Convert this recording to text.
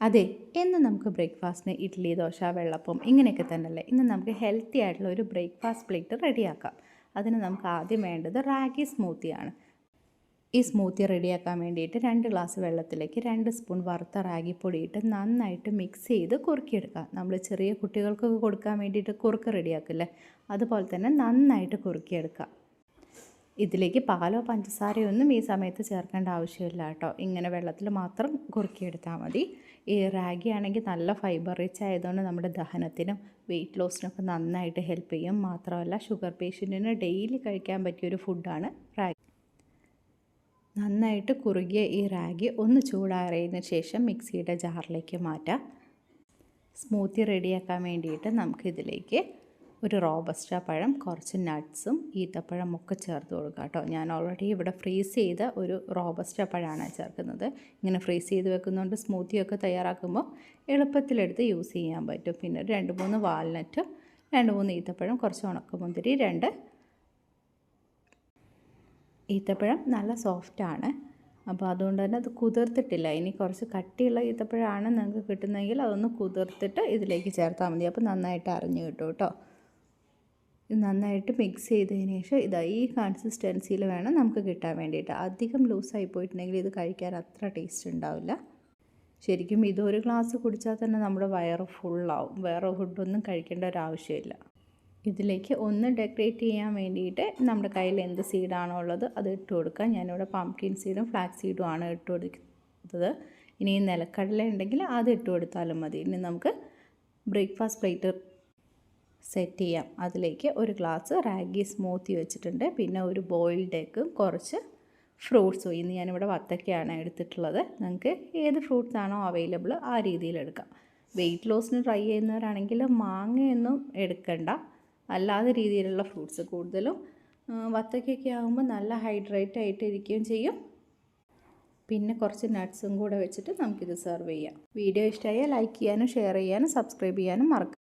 അതെ ഇന്ന് നമുക്ക് ബ്രേക്ക്ഫാസ്റ്റിന് ഇഡ്ഡലി ദോശ വെള്ളപ്പം ഇങ്ങനെയൊക്കെ തന്നെയല്ലേ? ഇന്ന് നമുക്ക് ഹെൽത്തി ആയിട്ടുള്ള ഒരു ബ്രേക്ക്ഫാസ്റ്റ് പ്ലേറ്റ് റെഡിയാക്കാം. അതിന് നമുക്ക് ആദ്യം വേണ്ടത് റാഗി സ്മൂത്തിയാണ്. ഈ സ്മൂത്തി റെഡിയാക്കാൻ വേണ്ടിയിട്ട് രണ്ട് ഗ്ലാസ് വെള്ളത്തിലേക്ക് രണ്ട് സ്പൂൺ വറുത്ത റാഗി പൊടിയിട്ട് നന്നായിട്ട് മിക്സ് ചെയ്ത് കുറുക്കിയെടുക്കാം. നമ്മൾ ചെറിയ കുട്ടികൾക്കൊക്കെ കൊടുക്കാൻ വേണ്ടിയിട്ട് കുറുക്ക് റെഡിയാക്കില്ലേ? അതുപോലെ തന്നെ നന്നായിട്ട് കുറുക്കിയെടുക്കാം. ഇതിലേക്ക് പാലോ പഞ്ചസാരയോ ഒന്നും ഈ സമയത്ത് ചേർക്കേണ്ട ആവശ്യമില്ല കേട്ടോ. ഇങ്ങനെ വെള്ളത്തിൽ മാത്രം കുറുക്കിയെടുത്താൽ മതി. ഈ റാഗി ആണെങ്കിൽ നല്ല ഫൈബർ റിച്ച് ആയതുകൊണ്ട് നമ്മുടെ ദഹനത്തിനും വെയിറ്റ് ലോസിനൊക്കെ നന്നായിട്ട് ഹെൽപ്പ് ചെയ്യും. മാത്രമല്ല ഷുഗർ പേഷ്യന്റിന് ഡെയിലി കഴിക്കാൻ പറ്റിയൊരു ഫുഡാണ് റാഗി. നന്നായിട്ട് കുറുകിയ ഈ റാഗി ഒന്ന് ചൂടാറിയതിന് ശേഷം മിക്സിയുടെ ജാറിലേക്ക് മാറ്റാം. സ്മൂത്തി റെഡിയാക്കാൻ വേണ്ടിയിട്ട് നമുക്കിതിലേക്ക് ഒരു റോബസ്റ്റ പഴം കുറച്ച് നട്ട്സും ഈത്തപ്പഴം ഒക്കെ ചേർത്ത് കൊടുക്കുക കേട്ടോ. ഞാൻ ഓൾറെഡി ഇവിടെ ഫ്രീസ് ചെയ്ത ഒരു റോബസ്റ്റ പഴമാണ് ചേർക്കുന്നത്. ഇങ്ങനെ ഫ്രീസ് ചെയ്ത് വെക്കുന്നതുകൊണ്ട് സ്മൂത്തിയൊക്കെ തയ്യാറാക്കുമ്പോൾ എളുപ്പത്തിലെടുത്ത് യൂസ് ചെയ്യാൻ പറ്റും. പിന്നെ രണ്ട് മൂന്ന് വാൽനറ്റും രണ്ട് മൂന്ന് ഈത്തപ്പഴം കുറച്ച് ഉണക്കമുന്തിരി രണ്ട് ഈത്തപ്പഴം നല്ല സോഫ്റ്റാണ് അപ്പോൾ അതുകൊണ്ട് തന്നെ അത് കുതിർത്തിട്ടില്ല. ഇനി കുറച്ച് കട്ടിയുള്ള ഈത്തപ്പഴമാണ് നിങ്ങൾക്ക് കിട്ടുന്നതെങ്കിൽ അതൊന്ന് കുതിർത്തിട്ട് ഇതിലേക്ക് ചേർത്താൽ മതി. അപ്പോൾ നന്നായിട്ട് അറിഞ്ഞു കിട്ടും കേട്ടോ. ഇത് നന്നായിട്ട് മിക്സ് ചെയ്തതിന് ശേഷം ഇതാ ഈ കൺസിസ്റ്റൻസിയിൽ വേണം നമുക്ക് കിട്ടാൻ വേണ്ടിയിട്ട്. അധികം ലൂസായി പോയിട്ടുണ്ടെങ്കിൽ ഇത് കഴിക്കാൻ അത്ര ടേസ്റ്റ് ഉണ്ടാവില്ല. ശരിക്കും ഇതൊരു ഗ്ലാസ് കുടിച്ചാൽ തന്നെ നമ്മുടെ വയറ് ഫുള്ളാവും വേറെ ഫുഡൊന്നും കഴിക്കേണ്ട ഒരു ആവശ്യമില്ല. ഇതിലേക്ക് ഒന്ന് ഡെക്കറേറ്റ് ചെയ്യാൻ വേണ്ടിയിട്ട് നമ്മുടെ കയ്യിൽ എന്ത് സീഡാണോ ഉള്ളത് അത് ഇട്ട് കൊടുക്കുക ഞാനിവിടെ പംകിൻ സീഡും ഫ്ലാക്സ് സീഡും ആണ് ഇട്ട് കൊടുക്കുന്നത്. ഇനി നിലക്കടല ഉണ്ടെങ്കിൽ അത് ഇട്ട് കൊടുത്താലും മതി. ഇനി നമുക്ക് ബ്രേക്ക്ഫാസ്റ്റ് പ്ലേറ്റ് സെറ്റ് ചെയ്യാം. അതിലേക്ക് ഒരു ഗ്ലാസ് റാഗി സ്മൂത്തി വെച്ചിട്ടുണ്ട്. പിന്നെ ഒരു ബോയിൽഡ് എഗ്ഗും കുറച്ച് ഫ്രൂട്ട്സും ഇന്ന് ഞാനിവിടെ വത്തക്കയാണ് എടുത്തിട്ടുള്ളത്. നിങ്ങൾക്ക് ഏത് ഫ്രൂട്ട്സ് ആണോ അവൈലബിൾ ആ രീതിയിൽ എടുക്കാം. വെയിറ്റ് ലോസിന് ട്രൈ ചെയ്യുന്നവരാണെങ്കിൽ മാങ്ങയൊന്നും എടുക്കണ്ട. അല്ലാതെ രീതിയിലുള്ള ഫ്രൂട്ട്സ് കൂടുതലും വത്തക്കയൊക്കെ ആകുമ്പോൾ നല്ല ഹൈഡ്രേറ്റ് ആയിട്ട് ഇരിക്കുകയും ചെയ്യും. പിന്നെ കുറച്ച് നട്ട്സും കൂടെ വെച്ചിട്ട് നമുക്കിത് സെർവ് ചെയ്യാം. വീഡിയോ ഇഷ്ടമായാൽ ലൈക്ക് ചെയ്യാനും ഷെയർ ചെയ്യാനും സബ്സ്ക്രൈബ് ചെയ്യാനും മറക്കാം